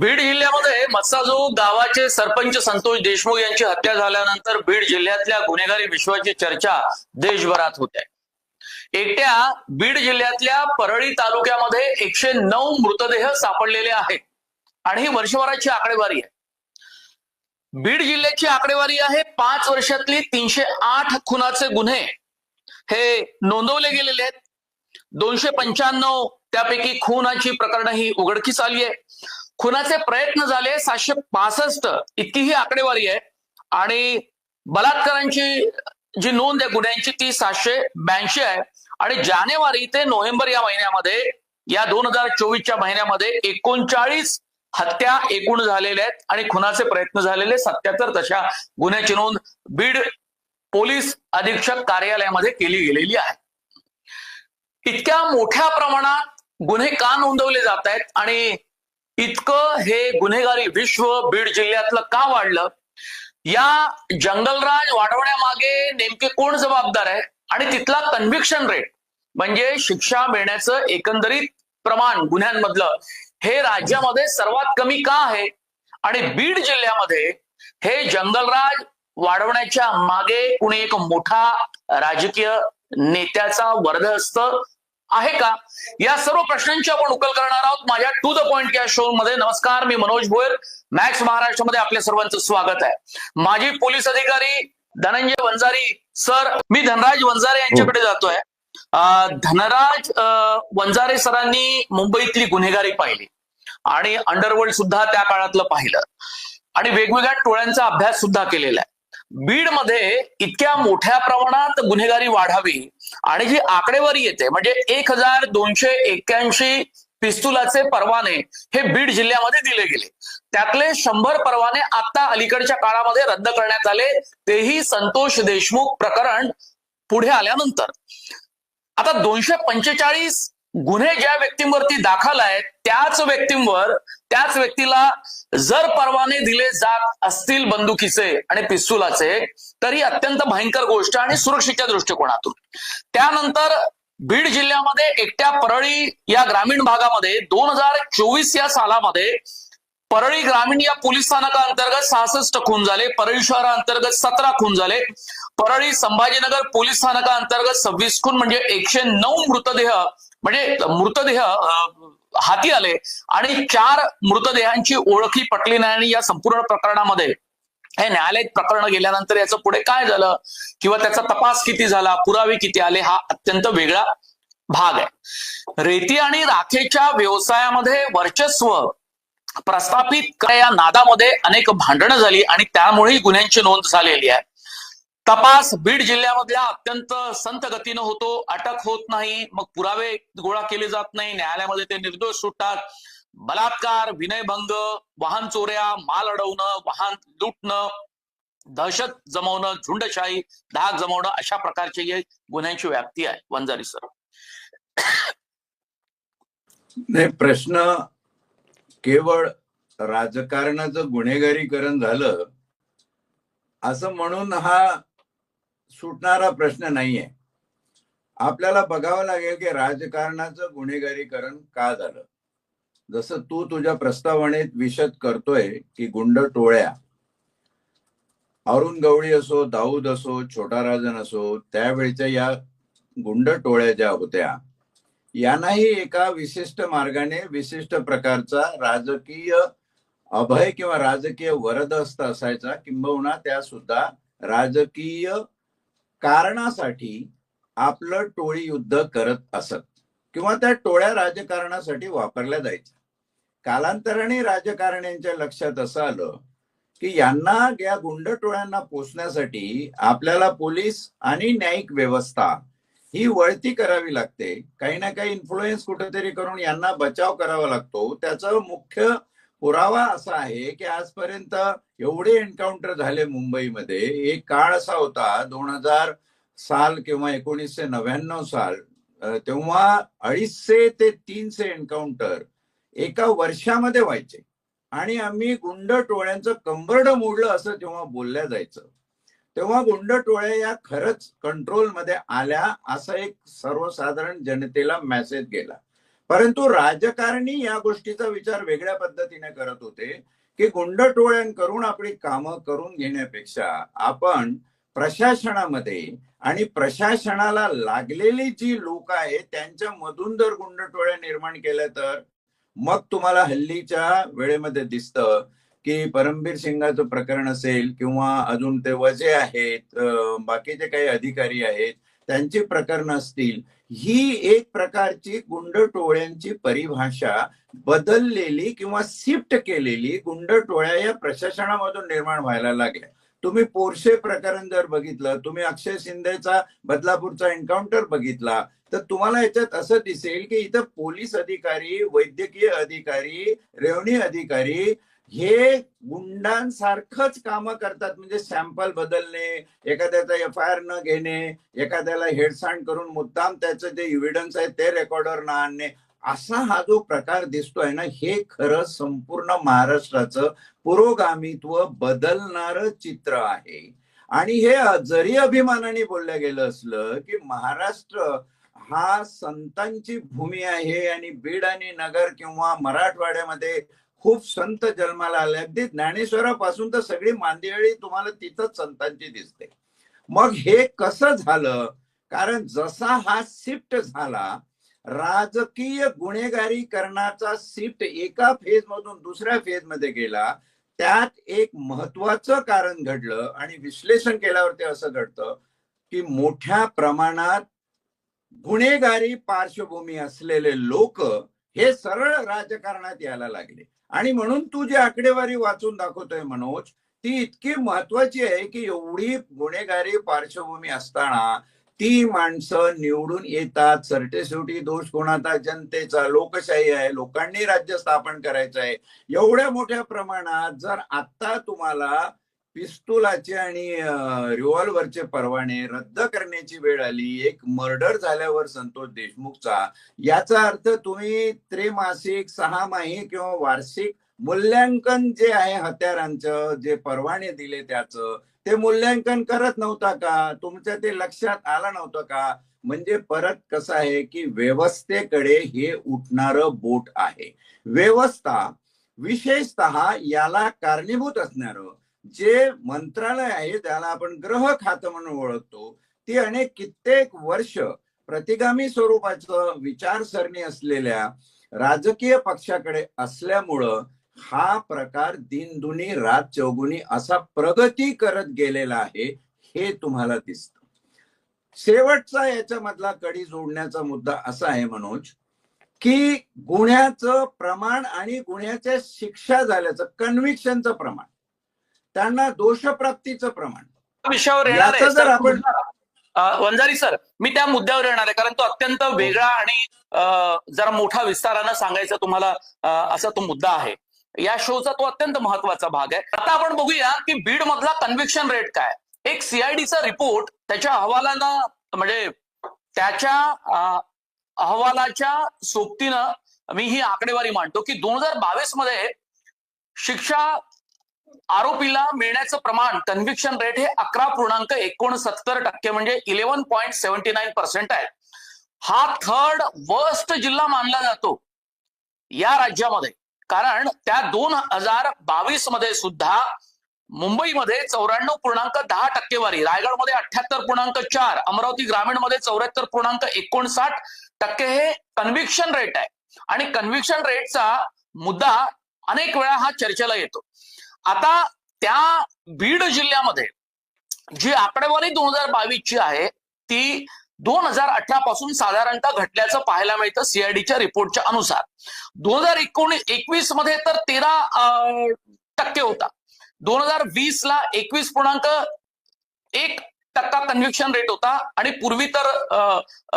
बीड जिल्ह्यामध्ये मत्साजू गावाचे सरपंच संतोष देशमुख यांची हत्या झाल्यानंतर बीड जिल्ह्यातल्या गुन्हेगारी विश्वाची चर्चा देशभरात होते. एकट्या बीड जिल्ह्यातल्या परळी तालुक्यामध्ये एकशे नऊ मृतदेह सापडलेले आहेत आणि ही वर्षभराची आकडेवारी आहे. बीड जिल्ह्याची आकडेवारी आहे पाच वर्षातली तीनशे आठ खुनाचे गुन्हे हे नोंदवले गेलेले आहेत. दोनशे पंच्याण्णव त्यापैकी खुनाची प्रकरणं ही उघडकीस आली आहे. खुनाचे प्रयत्न झाले. सातशे पासष्ट इतकी ही आकडेवारी आहे. आणि बलात्कारांची जी नोंद आहे गुन्ह्यांची ती सातशे ब्याऐंशी आहे. आणि जानेवारी ते नोव्हेंबर या महिन्यामध्ये या दोन हजार चोवीसच्या महिन्यामध्ये एकोणचाळीस हत्या एकूण झालेल्या आहेत आणि खुनाचे प्रयत्न झालेले सत्याहत्तर तशा गुन्ह्याची नोंद बीड पोलीस अधीक्षक कार्यालयामध्ये केली गेलेली आहे. इतक्या मोठ्या प्रमाणात गुन्हे का नोंदवले जात आहेत आणि इतकं हे गुन्हेगारी विश्व बीड जिल्ह्यातलं का वाढलं? या जंगलराज वाढवण्यामागे नेमके कोण जबाबदार आहे? आणि तिथला कन्व्हिक्शन रेट म्हणजे शिक्षा मिळण्याचं एकंदरीत प्रमाण गुन्ह्यांमधलं हे राज्यामध्ये सर्वात कमी का आहे? आणि बीड जिल्ह्यामध्ये हे जंगलराज वाढवण्याच्या मागे कुणी एक मोठा राजकीय नेत्याचा वर्धहस्त आहे का? या सर्व प्रश्नांची आपण उकल करणार आहोत. माझ्या टू द पॉइंट या शो मध्ये नमस्कार मी मनोज भोयर. मॅक्स महाराष्ट्रामध्ये आपल्या सर्वांचं स्वागत आहे. माजी पोलीस अधिकारी धनंजय वंजारी सर मी धनराज वंजारे यांच्याकडे जातोय. अं, धनराज वंजारे सरांनी मुंबईतली गुन्हेगारी पाहिली आणि अंडरवर्ल्ड सुद्धा त्या काळातलं पाहिलं. आणि वेगवेगळ्या टोळ्यांचा अभ्यास सुद्धा केलेला आहे. बीडमध्ये इतक्या मोठ्या प्रमाणात गुन्हेगारी वाढावी आणि जी आकडेवारी येते. म्हणजे एक हजार दोनशे एक्क्याऐंशी पिस्तुलाचे परवाने हे बीड जिल्ह्यामध्ये दिले गेले. त्यातले शंभर परवाने आता अलीकडच्या काळामध्ये रद्द करण्यात आले. तेही संतोष देशमुख प्रकरण पुढे आल्यानंतर. आता दोनशे पंचेचाळीस गुन्हे ज्या व्यक्तींवरती दाखल आहेत त्याच व्यक्तींवर त्याच व्यक्तीला जर परवाने दिले जात असतील बंदुकीचे आणि पिस्तुलाचे तरी अत्यंत भयंकर गोष्ट आणि सुरक्षेच्या दृष्टिकोनातून. त्यानंतर बीड जिल्ह्यामध्ये एकट्या परळी या ग्रामीण भागामध्ये दोन हजार चोवीस या सालामध्ये परळी ग्रामीण या पोलीस स्थानकाअंतर्गत सहासष्ट खून झाले. परळी शहराअंतर्गत सतरा खून झाले. परळी संभाजीनगर पोलीस स्थानकाअंतर्गत सव्वीस खून म्हणजे एकशे नऊ मृतदेह म्हणजे मृतदेह हाती आले आणि चार मृतदेहांची ओळखी पटली नाही आणि या संपूर्ण प्रकरणामध्ये हे न्यायालयात प्रकरण गेल्यानंतर याचं पुढे काय झालं? किंवा त्याचा तपास किती झाला? पुरावे किती आले? हा अत्यंत वेगळा भाग आहे. रेती आणि राखेच्या व्यवसायामध्ये वर्चस्व प्रस्थापित या नादामध्ये अनेक भांडणं झाली आणि त्यामुळेही गुन्ह्यांची नोंद झालेली आहे. तपास बीड जिल्ह्यामधल्या अत्यंत संत गतीनं होतो. अटक होत नाही. मग पुरावे गोळा केले जात नाही. न्यायालयामध्ये ते निर्दोष सुटतात. बलात्कार विनयभंग वाहन चोऱ्या माल अडवणं वाहन लुटणं दहशत जमवणं झुंडशाही धाक जमवणं अशा प्रकारची गुन्ह्यांची व्याप्ती आहे. वंजारी सर. नाही प्रश्न केवळ राजकारणाचं गुन्हेगारीकरण झालं असं म्हणून हा सुटणारा प्रश्न नाहीये. आपल्याला बघावं लागेल की राजकारणाचं गुन्हेगारीकरण का झालं? जसं तू तुझ्या प्रस्तावनेत विशद करतोय की गुंड टोळ्या. अरुण गवळी असो दाऊद असो छोटा राजन असो त्यावेळच्या या गुंड टोळ्या ज्या होत्या यांनाही एका विशिष्ट मार्गाने विशिष्ट प्रकारचा राजकीय अभय किंवा राजकीय वरदस्त असायचा. किंबहुना त्या सुद्धा राजकीय कारणासाठी आपलं टोळी युद्ध करत असत. किंवा त्या टोळ्या राजकारणासाठी वापरल्या जायच्या. कालांतराने राजकारण्यांच्या लक्षात असं आलं की यांना या गुंड टोळ्यांना पोचण्यासाठी आपल्याला पोलीस आणि न्यायिक व्यवस्था ही वळती करावी लागते. काही ना काही इन्फ्लुएन्स कुठेतरी करून यांना बचाव करावा लागतो. त्याचं मुख्य पुरावा असा आहे की आजपर्यंत एवढे एन्काउंटर झाले मुंबईमध्ये. एक काळ असा होता दोन हजार साल किंवा एकोणीसशे नव्याण्णव साल तेव्हा अडीचशे ते तीनशे एन्काउंटर एका वर्षामध्ये व्हायचे. आणि आम्ही गुंड टोळ्यांचं कंबरड मोडलं असं जेव्हा बोलल्या जायचं तेव्हा गुंड टोळ्या या खरंच कंट्रोलमध्ये आल्या असा एक सर्वसाधारण जनतेला मेसेज गेला. परंतु राजकारणी या गोष्टीचा विचार वेगळ्या पद्धतीने करत होते की गुंड टोळ्यांकडून आपली कामं करून घेण्यापेक्षा आपण प्रशासनामध्ये. आणि प्रशासनाला लागलेली जी लोक आहेत त्यांच्या मधून जर गुंडटोळ्या निर्माण केल्या तर मग तुम्हाला हल्लीच्या वेळेमध्ये दिसतं की परमबीर सिंगाचं प्रकरण असेल किंवा अजून ते वजे आहेत बाकीचे काही अधिकारी आहेत त्यांची प्रकरणं असतील. ही एक प्रकारची गुंडटोळ्यांची परिभाषा बदललेली किंवा शिफ्ट केलेली गुंडटोळ्या या प्रशासनामधून निर्माण व्हायला लागल्या. तुम्ही पोरशे प्रकरण जर बघितलं तुम्ही अक्षय शिंदेचा बदलापूरचा एन्काउंटर बघितला तर तुम्हाला याच्यात असं दिसेल की इथं पोलीस अधिकारी वैद्यकीय अधिकारी रेवणी अधिकारी हे गुंडांसारखंच कामं करतात. म्हणजे सॅम्पल बदलणे एखाद्याचा एफ आय आर न घेणे एखाद्याला हेडसांड करून मुद्दाम त्याचं जे इव्हिडन्स आहे ते रेकॉर्डवर न आणणे. असा हा जो प्रकार दिसतोय ना हे खरं संपूर्ण महाराष्ट्राचं पुरोगामित्व बदलणारं चित्र आहे. आणि हे जरी अभिमानाने बोललं गेलं असलं की महाराष्ट्र हा संतांची भूमी आहे आणि बीड आणि नगर किंवा मराठवाड्यामध्ये खूप संत जन्माला आले. अगदी ज्ञानेश्वरापासून तर सगळी मांदियाळी तुम्हाला तिथंच संतांची दिसते. मग हे कसं झालं? कारण जसा हा शिफ्ट झाला राजकीय गुन्हेगारी करण्याचा शिफ्ट एका फेज मधून दुसऱ्या फेजमध्ये गेला त्यात एक महत्वाचं कारण घडलं आणि विश्लेषण केल्यावरती असं घडतं की मोठ्या प्रमाणात गुन्हेगारी पार्श्वभूमी असलेले लोक हे सरळ राजकारणात यायला लागले. आणि म्हणून तू जी आकडेवारी वाचून दाखवतोय मनोज ती इतकी महत्वाची आहे की एवढी गुन्हेगारी पार्श्वभूमी असताना ती माणसं निवडून येतात. सरतेशेवटी दोष कोणाचा? जनतेचा. लोकशाही आहे. लोकांनी राज्य स्थापन करायचं आहे. एवढ्या मोठ्या प्रमाणात जर आता तुम्हाला पिस्तुलाचे आणि रिव्हॉल्व्हरचे परवाने रद्द करण्याची वेळ आली एक मर्डर झाल्यावर संतोष देशमुखचा याचा अर्थ तुम्ही त्रैमासिक सहामाही किंवा वार्षिक मूल्यांकन जे आहे हत्यारांचं जे परवाने दिले त्याचं ते मूल्यांकन करत नव्हता का? तुमच्या ते लक्षात आलं नव्हतं का? म्हणजे परत कसं आहे की व्यवस्थेकडे हे उठणार बोट आहे. व्यवस्था विशेषतः याला कारणीभूत असणार. जे मंत्रालय आहे त्याला आपण ग्रह खातं म्हणून ओळखतो. ती अनेक कित्येक वर्ष प्रतिगामी स्वरूपाचं विचारसरणी असलेल्या राजकीय पक्षाकडे असल्यामुळं हा प्रकार दिनदुनी रात चौगुनी असा प्रगती करत गेलेला आहे हे तुम्हाला दिसत. शेवटचा याच्यामधला कडी जोडण्याचा मुद्दा असा आहे मनोज की गुन्ह्याचं प्रमाण आणि गुन्ह्याच्या शिक्षा झाल्याचं कन्व्हिक्शनचं प्रमाण त्यांना दोषप्राप्तीचं प्रमाण. विषयावर येणार याचं जर आपण- वंजारी सर मी त्या मुद्द्यावर येणार आहे कारण तो अत्यंत वेगळा आणि जरा मोठा विस्तारानं सांगायचा तुम्हाला असा तो मुद्दा आहे. या शोचा तो अत्यंत महत्त्वाचा भाग आहे. आता आपण बघूया की बीड मधला कन्व्हिक्शन रेट काय एक सीआयडीचा रिपोर्ट त्याच्या अहवालानं म्हणजे त्याच्या अहवालाच्या सोबतीनं मी ही आकडेवारी मांडतो की दोन हजार बावीसमध्ये शिक्षा आरोपीला मिळण्याचं प्रमाण कन्व्हिक्शन रेट हे अकरा पूर्णांक एकोणसत्तर टक्के म्हणजे eleven point seventy nine percent आहे. हा थर्ड वर्स्ट जिल्हा मानला जातो या राज्यामध्ये. कारण त्या दोन हजार बावीसमध्ये सुद्धा मुंबईमध्ये चौऱ्याण्णव पूर्णांक दहा टक्केवारी रायगडमध्ये अठ्याहत्तर पूर्णांक चार अमरावती ग्रामीणमध्ये चौऱ्याहत्तर पूर्णांक एकोणसाठ टक्के हे कन्व्हिक्शन रेट आहे. आणि कन्व्हिक्शन रेटचा मुद्दा अनेक वेळा हा चर्चेला येतो. आता त्या बीड जिल्ह्यामध्ये जी आकडेवारी दोन हजार बावीसची आहे ती दोन हजार अठरा पासून साधारणतः घटल्याचं पाहायला मिळतं सीआयडीच्या रिपोर्टच्या अनुसार. दोन हजार एकोणीस एकवीसमध्ये तर तेरा टक्के होता. दोन हजार वीस ला एकवीस पूर्णांक एक टक्का कन्व्हिक्शन रेट होता आणि पूर्वी तर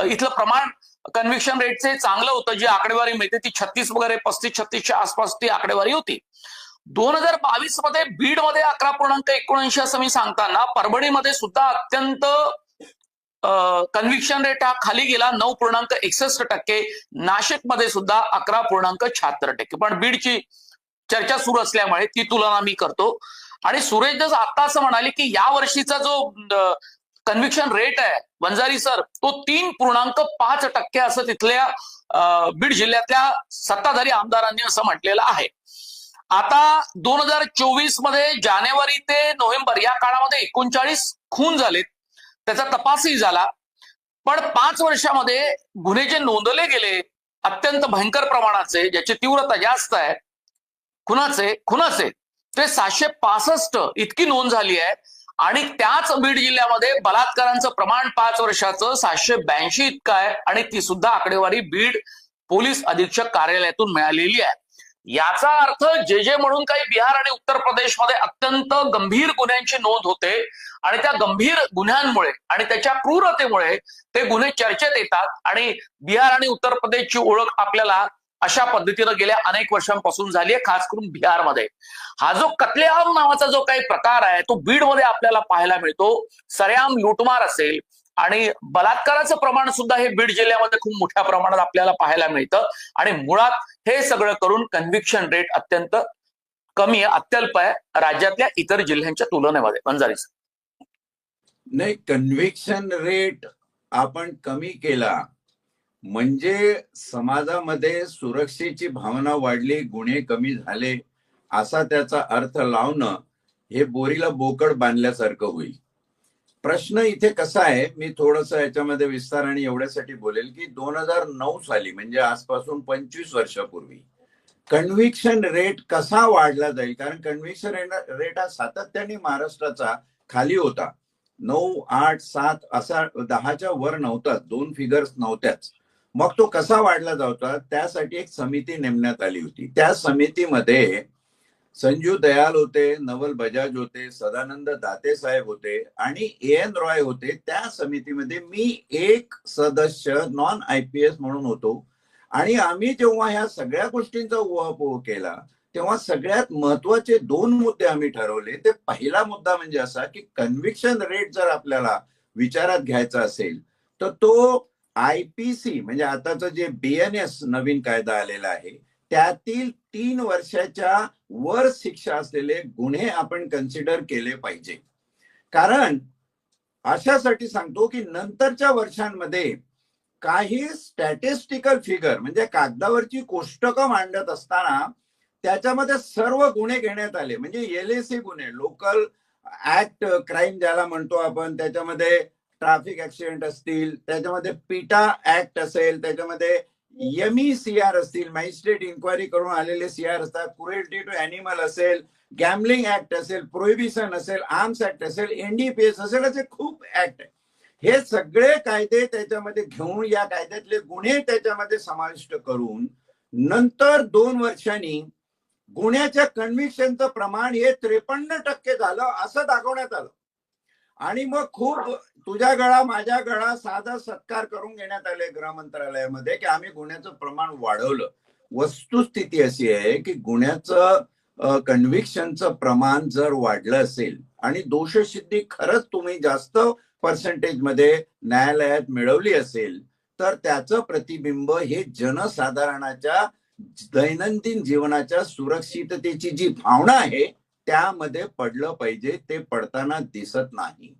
इथलं प्रमाण कन्व्हिक्शन रेटचे चांगलं होतं. जी आकडेवारी मिळते ती छत्तीस वगैरे पस्तीस छत्तीसच्या आसपास ती आकडेवारी होती. दोन हजार बावीसमध्ये बीडमध्ये अकरा पूर्णांक एकोणऐंशी असं मी सांगताना परभणीमध्ये सुद्धा अत्यंत कन्व्हिक्शन रेट हा खाली गेला नऊ पूर्णांक एकसष्ट टक्के. नाशिकमध्ये सुद्धा अकरा पूर्णांक शहात्तर टक्के. पण बीडची चर्चा सुरू असल्यामुळे ती तुलना मी करतो. आणि सुरेश दास आता असं म्हणाले की या वर्षीचा जो कन्व्हिक्शन रेट आहे वंजारी सर तो तीन पूर्णांक पाच टक्के असं तिथल्या बीड जिल्ह्यातल्या सत्ताधारी आमदारांनी असं म्हटलेलं आहे. आता दोन हजार चोवीसमध्ये जानेवारी ते नोव्हेंबर या काळामध्ये एकोणचाळीस खून झालेत. त्याचा तपासही झाला. पण पाच वर्षामध्ये गुन्हे जे नोंदले गेले अत्यंत भयंकर प्रमाणाचे ज्याची तीव्रता जास्त आहे खुनाचे खुनाचे ते सातशे पासष्ट इतकी नोंद झाली आहे. आणि त्याच बीड जिल्ह्यामध्ये बलात्कारांचं प्रमाण पाच वर्षाचं सातशे ब्याऐंशी इतकं आहे. आणि ती सुद्धा आकडेवारी बीड पोलीस अधीक्षक कार्यालयातून मिळालेली आहे. याचा अर्थ जे जे म्हणून काही बिहार आणि उत्तर प्रदेशमध्ये अत्यंत गंभीर गुन्ह्यांची नोंद होते आणि त्या गंभीर गुन्ह्यांमुळे आणि त्याच्या क्रूरतेमुळे ते गुन्हे चर्चेत येतात आणि बिहार आणि उत्तर प्रदेशची ओळख आपल्याला अशा पद्धतीनं गेल्या अनेक वर्षांपासून झाली आहे खास करून बिहारमध्ये. हा जो कत्लेआम नावाचा जो काही प्रकार आहे तो बीडमध्ये आपल्याला पाहायला मिळतो. सरेआम लुटमार असेल आणि बलात्काराचं प्रमाण सुद्धा हे बीड जिल्ह्यामध्ये खूप मोठ्या प्रमाणात आपल्याला पाहायला मिळतं. आणि मुळात हे सगळं करून कन्व्हिक्शन रेट अत्यंत कमी आहे अत्यल्प आहे. राज्यातल्या इतर जिल्ह्यांच्या तुलनेमध्ये. बंजारी नाही कन्व्हिक्शन रेट आपण कमी केला. म्हणजे समाजामध्ये सुरक्षेची भावना वाढली गुन्हे कमी झाले असा त्याचा अर्थ लावणं हे बोरीला बोकड बांधल्यासारखं होईल. प्रश्न इथे कसा आहे? मी थोडस याच्यामध्ये विस्तार आणि एवढ्यासाठी बोलेल की दोन हजार नऊ साली म्हणजे आजपासून पंचवीस वर्षापूर्वी कन्व्हिक्शन रेट कसा वाढला जाईल? कारण कन्व्हिक्शन रेट हा सातत्याने महाराष्ट्राचा खाली होता. नऊ आठ सात असा दहाच्या वर नव्हताच दोन फिगर्स नव्हत्याच. मग तो कसा वाढला जाता? त्यासाठी एक समिती नेमण्यात आली होती. त्या समितीमध्ये संजू दयाल होते नवल बजाज होते सदानंद दाते साहेब होते आणि ए एन रॉय होते. त्या समितीमध्ये मी एक सदस्य नॉन आय पी एस म्हणून होतो. आणि आम्ही जेव्हा ह्या सगळ्या गोष्टींचा उहापोह केला तेव्हा सगळ्यात महत्त्वाचे दोन मुद्दे आम्ही ठरवले. ते पहिला मुद्दा म्हणजे असा की कन्व्हिक्शन रेट जर आपल्याला विचारात घ्यायचा असेल तर तो आय पी सी म्हणजे आताचं जे बीएनएस नवीन कायदा आलेला आहे त्यातील तीन वर्षाच्या वर शिक्षा असलेले गुन्हे आपण कन्सिडर केले पाहिजे. कारण अशासाठी सांगतो की नंतरच्या वर्षांमध्ये काही स्टॅटिस्टिकल फिगर म्हणजे कागदावरची कोष्टकं मांडत असताना त्याच्यामध्ये सर्व गुन्हे घेण्यात आले. म्हणजे एल ए सी गुन्हे लोकल ऍक्ट क्राईम ज्याला म्हणतो आपण त्याच्यामध्ये ट्रॅफिक ऍक्सिडेंट असतील त्याच्यामध्ये पिटा ऍक्ट असेल त्याच्यामध्ये यमी सीआर असतील मॅजिस्ट्रेट इन्क्वायरी करून आलेले सीआर असतात क्रुएल्टी टू अॅनिमल असेल गॅमलिंग ऍक्ट असेल प्रोहिबिशन असेल आर्म्स ऍक्ट असेल एनडीपीएस असेल असे खूप ऍक्ट आहे हे सगळे कायदे त्याच्यामध्ये घेऊन या कायद्यातले गुन्हे त्याच्यामध्ये समाविष्ट करून नंतर दोन वर्षांनी गुन्ह्याच्या कन्व्हिक्शनचं प्रमाण हे त्रेपन्न टक्के झालं असं दाखवण्यात आलं. आणि मग खूप तुझ्या गळा माझ्या गळा साधा सत्कार करून घेण्यात आले गृह मंत्रालयामध्ये की आम्ही गुन्ह्याचं प्रमाण वाढवलं. वस्तुस्थिती अशी आहे की गुन्ह्याचं कन्व्हिक्शनचं प्रमाण जर वाढलं असेल आणि दोषसिद्धी खरंच तुम्ही जास्त पर्सेंटेजमध्ये न्यायालयात मिळवली असेल तर त्याचं प्रतिबिंब हे जनसाधारणाच्या दैनंदिन जीवनाच्या सुरक्षिततेची जी भावना आहे त्यामध्ये पडलं पाहिजे ते पडताना दिसत नाही.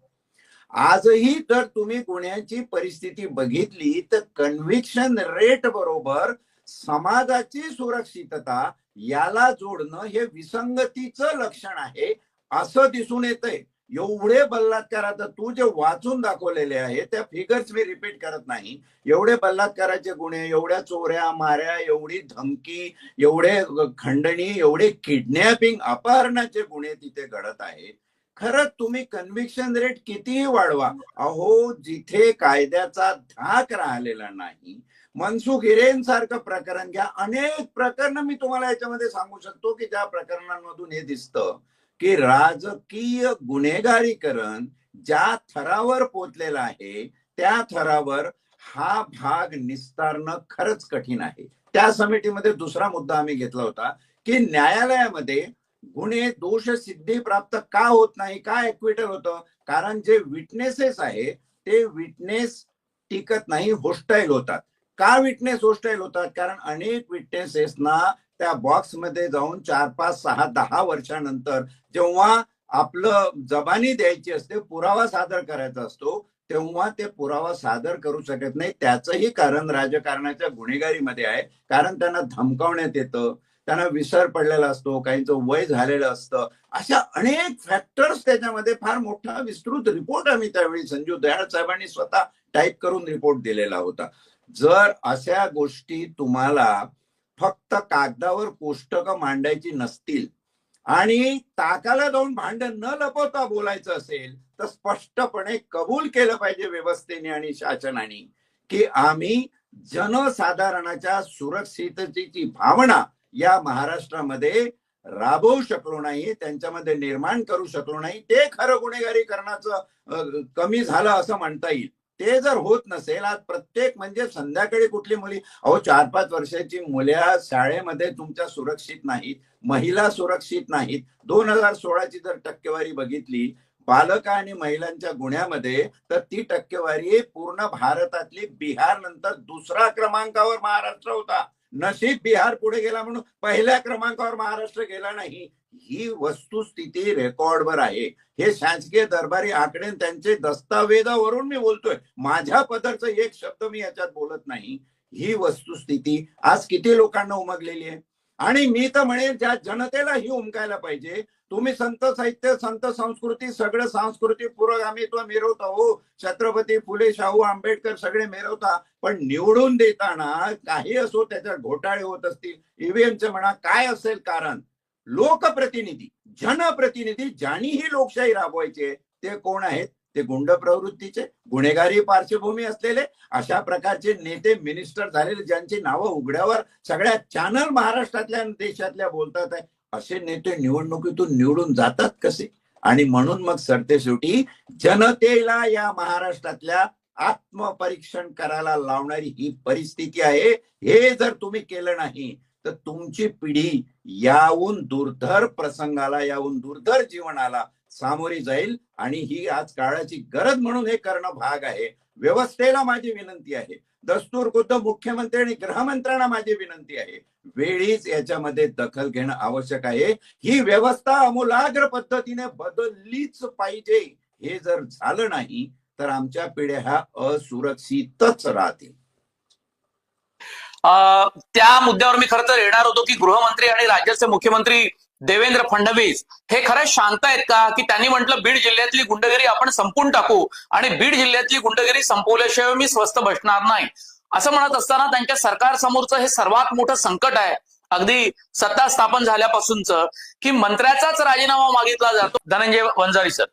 आजही जर तुम्ही गुन्ह्याची परिस्थिती बघितली तर कन्व्हिक्शन रेट बरोबर समाजाची सुरक्षितता याला जोडणं हे विसंगतीचं लक्षण आहे असं दिसून येतंय. एवढे बलात्कार आता तू जे वाचून दाखवलेले आहे त्या फिगर्स मी रिपीट करत नाही. एवढे बलात्काराचे गुन्हे एवढ्या चोऱ्या माऱ्या एवढी धमकी एवढे खंडणी एवढे किडनॅपिंग अपहरणाचे गुन्हे तिथे घडत आहेत खरंच तुम्ही कन्व्हिक्शन रेट कितीही वाढवा अहो जिथे कायद्याचा धाक राहिलेला नाही मनसुख हिरेन सारखं प्रकरण घ्या. अनेक प्रकरण मी तुम्हाला याच्यामध्ये सांगू शकतो की ज्या प्रकरणांमधून हे दिसतं. की राजकीय गुन्हेगारीकरण ज्या थरावर पोचलेला आहे त्या थरावर हा भाग निस्तारणं खरंच कठीण आहे. त्या समितीमध्ये दुसरा मुद्दा आम्ही घेतला होता की न्यायालयामध्ये गुन्हे दोष सिद्धी प्राप्त का होत नाही का एक्विटल होतं? कारण जे विटनेसेस आहे ते विटनेस टिकत नाही होस्टाईल होतात. का विटनेस होस्टाईल होतात? कारण अनेक विटनेसेसना त्या बॉक्समध्ये जाऊन चार पाच सहा दहा वर्षानंतर जेव्हा आपलं जबानी द्यायची असते पुरावा सादर करायचा असतो तेव्हा ते पुरावा सादर करू शकत नाही. त्याचंही कारण राजकारणाच्या गुन्हेगारीमध्ये आहे. कारण त्यांना धमकावण्यात येतं त्यांना विसर पडलेला असतो काहींचं वय झालेलं असतं. अशा अनेक फॅक्टर्स त्याच्यामध्ये फार मोठा विस्तृत रिपोर्ट आम्ही त्यावेळी संजीव दयाळ साहेबांनी स्वतः टाईप करून रिपोर्ट दिलेला होता. जर अशा गोष्टी तुम्हाला फक्त कागदावर कोष्टक मांडायची नसतील आणि ताकाला जाऊन भांडण न लपवता बोलायचं असेल तर स्पष्टपणे कबूल केलं पाहिजे व्यवस्थेने आणि शासनाने की आम्ही जनसाधारणाच्या सुरक्षिततेची भावना या महाराष्ट्रामध्ये राबवू शकलो नाही त्यांच्यामध्ये निर्माण करू शकलो नाही. ते खरं गुन्हेगारी करण्याचं कमी झालं असं म्हणता येईल. ते जर होत नसेल आज प्रत्येक म्हणजे संध्याकाळी कुठली मुली अहो चार पाच वर्षाची मुल्या शाळेमध्ये तुमच्या सुरक्षित नाहीत महिला सुरक्षित नाहीत. दोन हजार सोळाची जर टक्केवारी बघितली बालक आणि महिलांच्या गुन्ह्यामध्ये तर ती टक्केवारी पूर्ण भारतातली बिहार नंतर दुसरा क्रमांकावर महाराष्ट्र होता. नशीब बिहार पुढे गेला म्हणून पहिल्या क्रमांकावर महाराष्ट्र गेला नाही. ही वस्तुस्थिती रेकॉर्डवर आहे. हे शासकीय दरबारी आकडे त्यांचे दस्तावेजावरून मी बोलतोय. माझ्या पदरच एक शब्द मी याच्यात बोलत नाही. ही वस्तुस्थिती आज किती लोकांना उमगलेली आहे? आणि मी तर म्हणेन ज्या जनतेला ही उमकायला पाहिजे तुम्ही संत साहित्य संत संस्कृती सगळं सांस्कृतिक पुरोगामित्व मिरवता हो. छत्रपती फुले शाहू आंबेडकर सगळे मिरवता. पण निवडून देताना काही असो त्याच्यात घोटाळे होत असतील. ईव्हीएमचे म्हणा काय असेल कारण? लोकप्रतिनिधी जनप्रतिनिधी ज्यांनी ही लोकशाही राबवायचे ते कोण आहेत? ते गुंड प्रवृत्तीचे गुन्हेगारी पार्श्वभूमी असलेले अशा प्रकारचे नेते मिनिस्टर झालेले ज्यांची नावं उघड्यावर सगळ्या चॅनल महाराष्ट्रातल्या देशातल्या बोलतात आहे असे नेते निवडणुकीतून निवडून जातात कसे? आणि म्हणून मग सरतेशेवटी जनतेला या महाराष्ट्रातल्या आत्मपरीक्षण करायला लावणारी ही परिस्थिती आहे. हे जर तुम्ही केलं नाही तर तुमची पिढी याहून दुर्धर प्रसंगाला याहून दुर्धर जीवनाला सामोरी जाईल आणि ही आज काळाची गरज म्हणून हे करणं भाग आहे. व्यवस्थेला माझी विनंती आहे. दस्तूर खुद्द मुख्यमंत्री आणि गृहमंत्र्यांना माझी विनंती आहे. वेळीच याच्यामध्ये दखल घेणं आवश्यक आहे. ही व्यवस्था अमूलाग्र पद्धतीने बदललीच पाहिजे. हे जर झालं नाही तर आमच्या पिढ्या ह्या असुरक्षितच राहतील. त्या मुद्द्यावर मी खरं तर येणार होतो की गृहमंत्री आणि राज्याचे मुख्यमंत्री देवेंद्र फडणवीस हे खरं शांत आहेत का? की त्यांनी म्हटलं बीड जिल्ह्यातली गुंडगिरी आपण संपून टाकू आणि बीड जिल्ह्यातली गुंडगिरी संपवल्याशिवाय मी स्वस्त बसणार नाही. असं म्हणत असताना त्यांच्या सरकारसमोरचं हे सर्वात मोठं संकट आहे. अगदी सत्ता स्थापन झाल्यापासूनच की मंत्र्याचाच राजीनामा मागितला जातो. धनंजय वंजारी सर.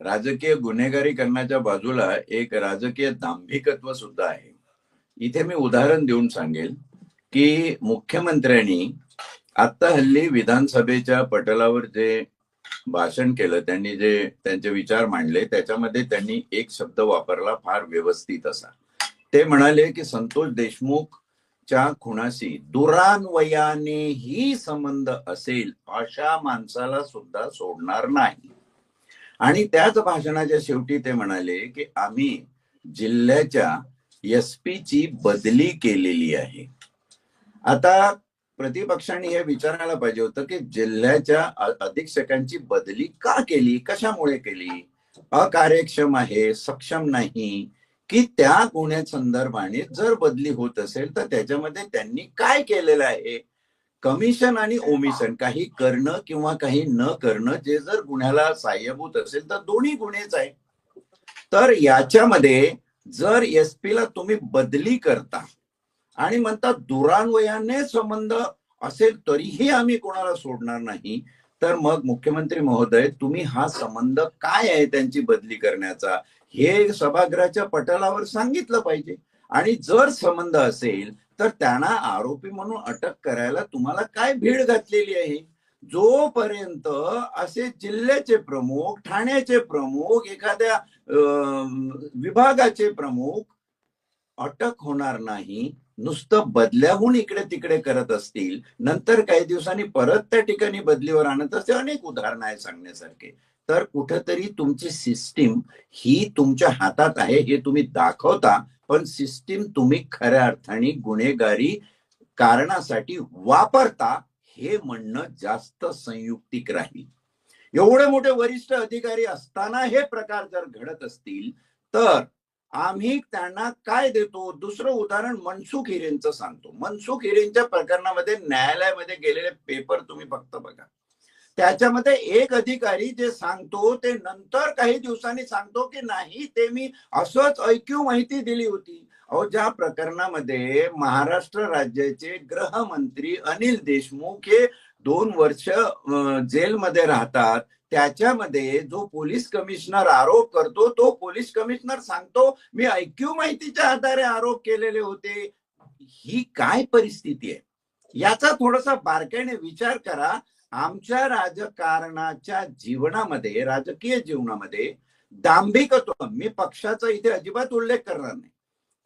राजकीय गुन्हेगारी करण्याच्या बाजूला एक राजकीय दांभिकत्व सुद्धा आहे. इथे मी उदाहरण देऊन सांगेल की मुख्यमंत्र्यांनी आता हल्ली विधानसभेच्या पटलावर जे भाषण केलं त्यांनी जे त्यांचे विचार मांडले त्याच्यामध्ये त्यांनी एक शब्द वापरला फार व्यवस्थित असा. ते म्हणाले की संतोष देशमुख च्या खुणाशी दुरान्वयानेही संबंध असेल अशा माणसाला सुद्धा सोडणार नाही. आणि त्याच भाषणाच्या शेवटी ते म्हणाले की आम्ही जिल्ह्याच्या एस ची बदली केलेली आहे. आता प्रतिपक्षाने हे विचारायला पाहिजे होतं की जिल्ह्याच्या अधीक्षकांची बदली का केली? कशामुळे केली? अकार्यक्षम आहे? सक्षम नाही? की त्या गुन्ह्या संदर्भाने जर बदली होत असेल तर त्याच्यामध्ये त्यांनी काय केलेलं आहे? कमिशन आणि ओमिशन काही करणं किंवा काही न करणं जे जर गुन्ह्याला साह्यभूत असेल तर दोन्ही गुन्हेच आहे तर याच्यामध्ये जर एस ला तुम्ही बदली करता आणि म्हणता दुरान्वयाने संबंध असेल तरीही आम्ही कोणाला सोडणार नाही तर मग मुख्यमंत्री महोदय तुम्ही हा संबंध काय आहे त्यांची बदली करण्याचा? हे सभागृहाच्या पटलावर सांगितलं पाहिजे. आणि जर संबंध असेल तर त्यांना आरोपी म्हणून अटक करायला तुम्हाला काय भीड घातलेली आहे? जोपर्यंत असे जिल्ह्याचे प्रमुख ठाण्याचे प्रमुख एखाद्या विभागाचे प्रमुख अटक होणार नाही नुसतं बदल्याहून इकडे तिकडे करत असतील नंतर काही दिवसांनी परत त्या ठिकाणी बदलीवर आणत असते अनेक उदाहरणं आहे सांगण्यासारखे. तर कुठंतरी तुमची सिस्टीम ही तुमच्या हातात आहे हे तुम्ही दाखवता पण सिस्टीम तुम्ही खऱ्या अर्थाने गुन्हेगारी कारणासाठी वापरता हे म्हणणं जास्त संयुक्तिक राहील. एवढे मोठे वरिष्ठ अधिकारी असताना हे प्रकार जर घडत असतील तर आम्ही त्यांना काय देतो? दुसरं उदाहरण मनसुख हिरेनचं सांगतो. मनसुख हिरेनच्या प्रकरणामध्ये न्यायालयामध्ये गेलेले पेपर तुम्ही फक्त बघा. त्याच्यामध्ये एक अधिकारी जे सांगतो ते नंतर काही दिवसांनी सांगतो की नाही ते मी असंच ऐक्यू माहिती दिली होती. अहो ज्या प्रकरणामध्ये महाराष्ट्र राज्याचे गृहमंत्री अनिल देशमुख हे दोन वर्ष जेलमध्ये राहतात. त्याच्यामध्ये जो पोलीस कमिशनर आरोप करतो तो पोलीस कमिशनर सांगतो मी ऐक्यू माहितीच्या आधारे आरोप केलेले होते. ही काय परिस्थिती आहे? याचा थोडासा बारकाईने विचार करा. आमच्या राजकारणाच्या जीवनामध्ये राजकीय जीवनामध्ये दांभिकत्व मी पक्षाचा इथे अजिबात उल्लेख करणार नाही.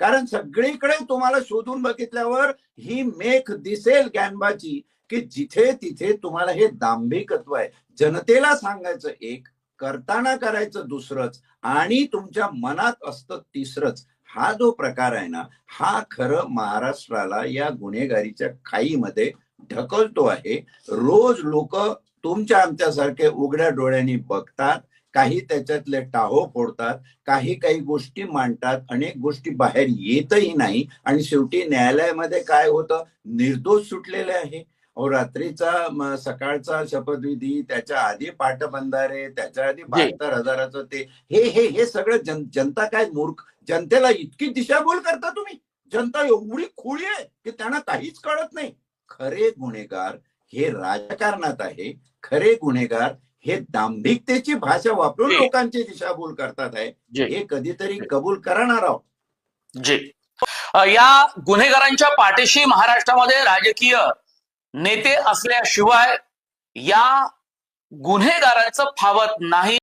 कारण सगळीकडे तुम्हाला शोधून बघितल्यावर ही मेख दिसेल गॅनबाची की जिथे तिथे तुम्हाला हे दांभिकत्व आहे. जनतेला सांगायचं एक करताना करायचं दुसरंच आणि तुमच्या मनात असतं तिसरंच. हा जो प्रकार आहे ना हा खरं महाराष्ट्राला या गुन्हेगारीच्या खाईमध्ये ढकलतो आहे. रोज लोक तुमच्या आमच्यासारखे उघड्या डोळ्यांनी बघतात काही त्याच्यातले टाहो फोडतात काही काही गोष्टी मांडतात अनेक गोष्टी बाहेर येतही नाही. आणि शेवटी न्यायालयामध्ये काय होतं? निर्दोष सुटलेले आहे. अहो रात्रीचा सकाळचा शपथविधी त्याच्या आधी पाटबंधारे त्याच्या आधी बहात्तर हजाराचं ते हे हे हे सगळं जन जनता काय मूर्ख? जनतेला इतकी दिशाभूल करता तुम्ही? जनता एवढी खुळी आहे की त्यांना काहीच कळत नाही. खरे गुन्हेगार हे राजकारणात आहे खरे गुन्हेगार हे दांभिकतेची भाषा वापरून. लोकांची दिशाभूल करतात आहे हे कधीतरी कबूल करणार आहोत. जी. या गुन्हेगारांच्या पाठीशी महाराष्ट्रामध्ये राजकीय नेते असल्याशिवाय या गुन्हेगारांचं फावत नाही.